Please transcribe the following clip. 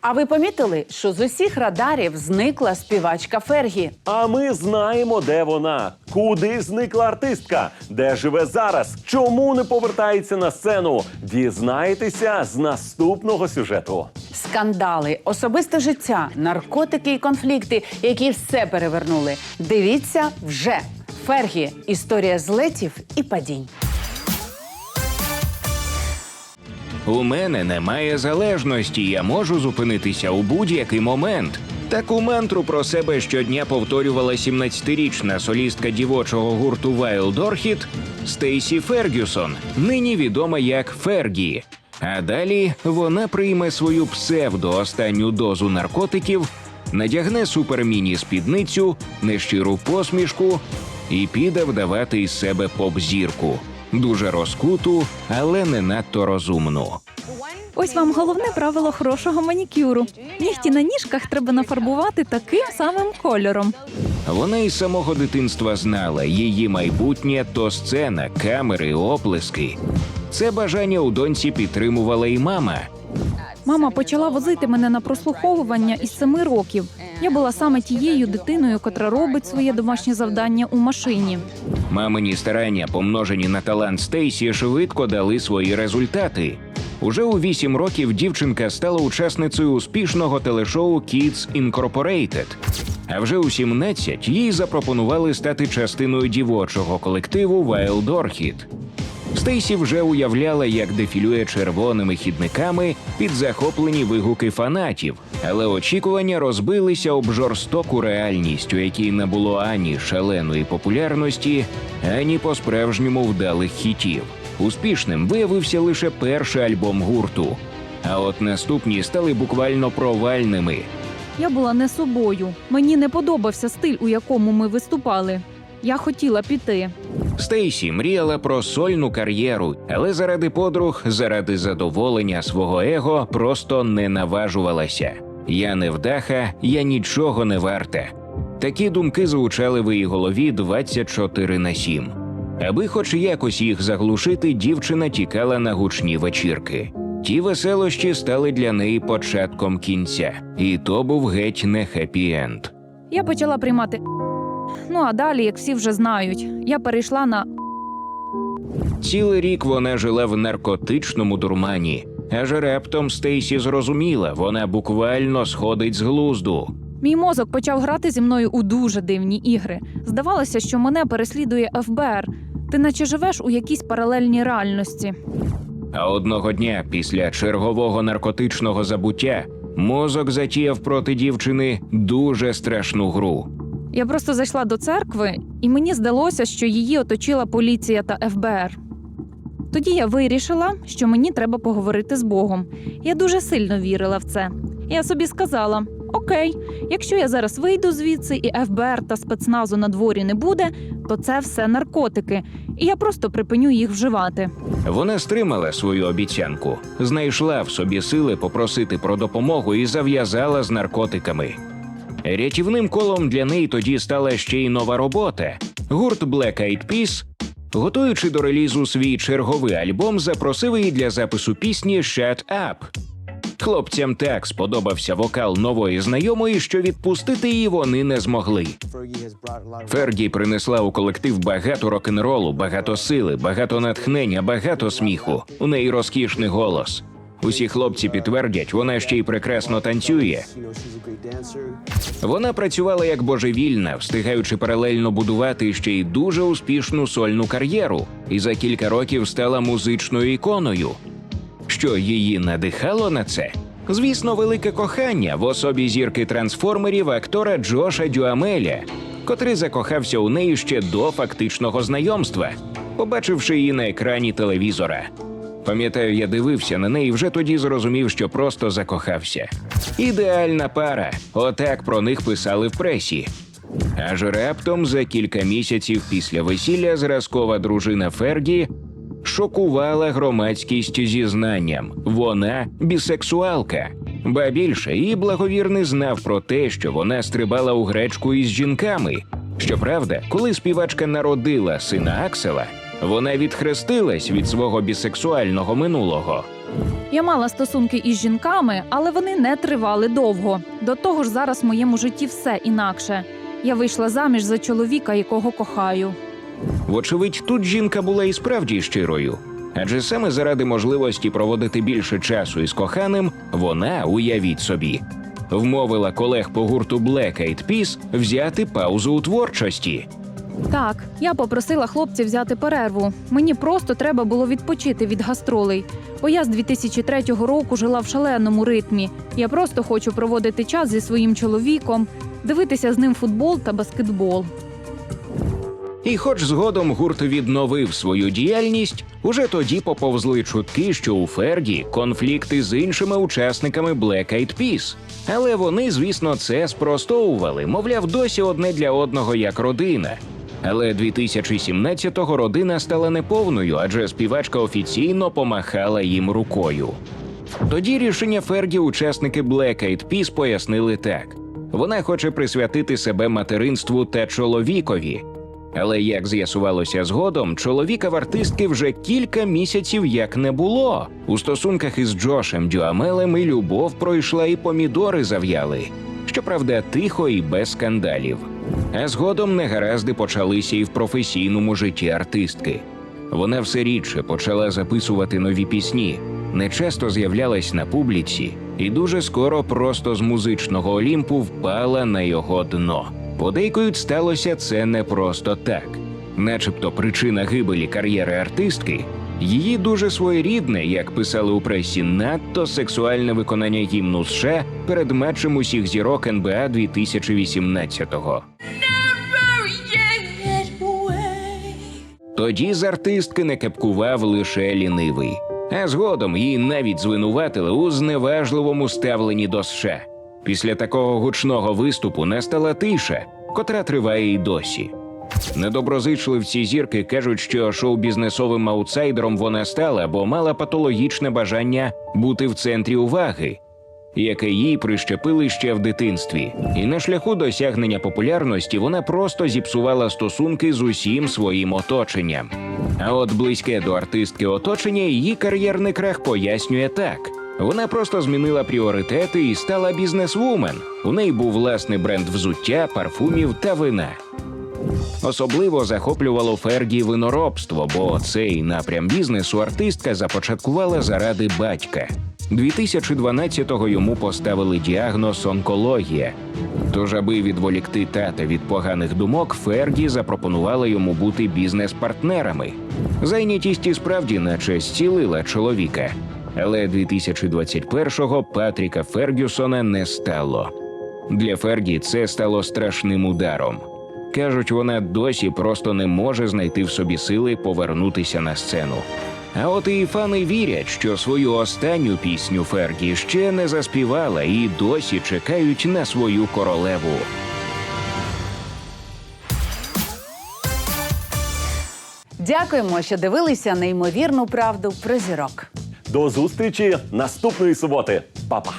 А ви помітили, що з усіх радарів зникла співачка Фергі? А ми знаємо, де вона, куди зникла артистка, де живе зараз, чому не повертається на сцену. Дізнаєтеся з наступного сюжету. Скандали, особисте життя, наркотики і конфлікти, які все перевернули. Дивіться вже. Фергі історія злетів і падінь. У мене немає залежності, я можу зупинитися у будь-який момент. Таку мантру про себе щодня повторювала 17-річна солістка дівочого гурту Wild Orchid Стейсі Фергюсон, нині відома як Фергі. А далі вона прийме свою псевдо останню дозу наркотиків, надягне суперміні спідницю, нещиру посмішку і піде вдавати із себе поп-зірку. Дуже розкуту, але не надто розумну. Ось вам головне правило хорошого манікюру. Нігті на ніжках треба нафарбувати таким самим кольором. Вона із самого дитинства знала, її майбутнє то сцена, камери, оплески. Це бажання у доньці підтримувала і мама. Мама почала возити мене на прослуховування із семи років. Я була саме тією дитиною, котра робить своє домашнє завдання у машині. Мамині старання, помножені на талант Стейсі, швидко дали свої результати. Уже у вісім років дівчинка стала учасницею успішного телешоу Kids Incorporated. А вже у 17 їй запропонували стати частиною дівочого колективу Wild Orchid. Стейсі вже уявляла, як дефілює червоними хідниками під захоплені вигуки фанатів, але очікування розбилися об жорстоку реальність, у якій не було ані шаленої популярності, ані по-справжньому вдалих хітів. Успішним виявився лише перший альбом гурту. А от наступні стали буквально провальними. Я була не собою. Мені не подобався стиль, у якому ми виступали. Я хотіла піти. Стейсі мріяла про сольну кар'єру, але заради подруг, заради задоволення свого его просто не наважувалася. Я не вдаха, я нічого не варта. Такі думки звучали в її голові 24 на 7. Аби хоч якось їх заглушити, дівчина тікала на гучні вечірки. Ті веселощі стали для неї початком кінця, і то був геть не хеппі-енд. Я почала приймати. Ну а далі, як всі вже знають, я перейшла на Цілий рік вона жила в наркотичному дурмані. Аж раптом Стейсі зрозуміла, вона буквально сходить з глузду. Мій мозок почав грати зі мною у дуже дивні ігри. Здавалося, що мене переслідує ФБР. Ти наче живеш у якійсь паралельній реальності. А одного дня, після чергового наркотичного забуття, мозок затіяв проти дівчини дуже страшну гру. Я просто зайшла до церкви, і мені здалося, що її оточила поліція та ФБР. Тоді я вирішила, що мені треба поговорити з Богом. Я дуже сильно вірила в це. Я собі сказала: Окей, якщо я зараз вийду звідси, і ФБР та спецназу на дворі не буде, то це все наркотики, і я просто припиню їх вживати. Вона стримала свою обіцянку, знайшла в собі сили попросити про допомогу і зав'язала з наркотиками. Рятівним колом для неї тоді стала ще й нова робота. Гурт Black Eyed Peas, готуючи до релізу свій черговий альбом, запросив її для запису пісні «Shut Up». Хлопцям так сподобався вокал нової знайомої, що відпустити її вони не змогли. Фергі принесла у колектив багато рок-н-ролу, багато сили, багато натхнення, багато сміху. У неї розкішний голос. Усі хлопці підтвердять, вона ще й прекрасно танцює. Вона працювала як божевільна, встигаючи паралельно будувати ще й дуже успішну сольну кар'єру, і за кілька років стала музичною іконою. Що її надихало на це? Звісно, велике кохання в особі зірки трансформерів актора Джоша Дюамеля, котрий закохався у неї ще до фактичного знайомства, побачивши її на екрані телевізора. Пам'ятаю, я дивився на неї і вже тоді зрозумів, що просто закохався. Ідеальна пара. Отак про них писали в пресі. Аж раптом за кілька місяців після весілля зразкова дружина Фергі шокувала громадськість зізнанням. Вона бісексуалка. Ба більше, її благовірний знав про те, що вона стрибала у гречку із жінками. Щоправда, коли співачка народила сина Аксела, вона відхрестилась від свого бісексуального минулого. Я мала стосунки із жінками, але вони не тривали довго. До того ж, зараз в моєму житті все інакше. Я вийшла заміж за чоловіка, якого кохаю. Вочевидь, тут жінка була і справді щирою. Адже саме заради можливості проводити більше часу із коханим, вона, уявіть собі, вмовила колег по гурту Black Eyed Peas взяти паузу у творчості. Так, я попросила хлопців взяти перерву. Мені просто треба було відпочити від гастролей. Бо я з 2003 року жила в шаленому ритмі. Я просто хочу проводити час зі своїм чоловіком, дивитися з ним футбол та баскетбол. І хоч згодом гурт відновив свою діяльність, уже тоді поповзли чутки, що у Ферді конфлікти з іншими учасниками Black Eyed Peas. Але вони, звісно, це спростовували, мовляв, досі одне для одного як родина. Але 2017-го родина стала неповною, адже співачка офіційно помахала їм рукою. Тоді рішення Ферді учасники Black Eyed Peas пояснили так: вона хоче присвятити себе материнству та чоловікові. Але як з'ясувалося згодом, чоловіка в артистки вже кілька місяців як не було. У стосунках із Джошем Дюамелем і любов пройшла, і помідори зав'яли. Щоправда, тихо і без скандалів. А згодом негаразди почалися і в професійному житті артистки. Вона все рідше почала записувати нові пісні, не часто з'являлась на публіці, і дуже скоро просто з музичного олімпу впала на його дно. Подейкують сталося це не просто так, начебто причина гибелі кар'єри артистки. Її дуже своєрідне, як писали у пресі, надто сексуальне виконання гімну США перед матчем усіх зірок НБА 2018-го. Тоді з артистки не кепкував лише лінивий. А згодом її навіть звинуватили у зневажливому ставленні до США. Після такого гучного виступу настала тиша, котра триває й досі. Недоброзичливці зірки кажуть, що шоу-бізнесовим аутсайдером вона стала, бо мала патологічне бажання бути в центрі уваги, яке їй прищепили ще в дитинстві. І на шляху досягнення популярності вона просто зіпсувала стосунки з усім своїм оточенням. А от близьке до артистки оточення її кар'єрний крах пояснює так. Вона просто змінила пріоритети і стала бізнесвумен. У неї був власний бренд взуття, парфумів та вина. Особливо захоплювало Ферді виноробство, бо цей напрям бізнесу артистка започаткувала заради батька. 2012-го йому поставили діагноз онкологія. Тож, аби відволікти тата від поганих думок, Ферді запропонувала йому бути бізнес-партнерами. Зайнятість і справді наче зцілила чоловіка. Але 2021-го Патріка Фергюсона не стало. Для Ферді це стало страшним ударом. Кажуть, вона досі просто не може знайти в собі сили повернутися на сцену. А от і фани вірять, що свою останню пісню Ферді ще не заспівала і досі чекають на свою королеву. Дякуємо, що дивилися неймовірну правду про зірок. До зустрічі наступної суботи. Па-па!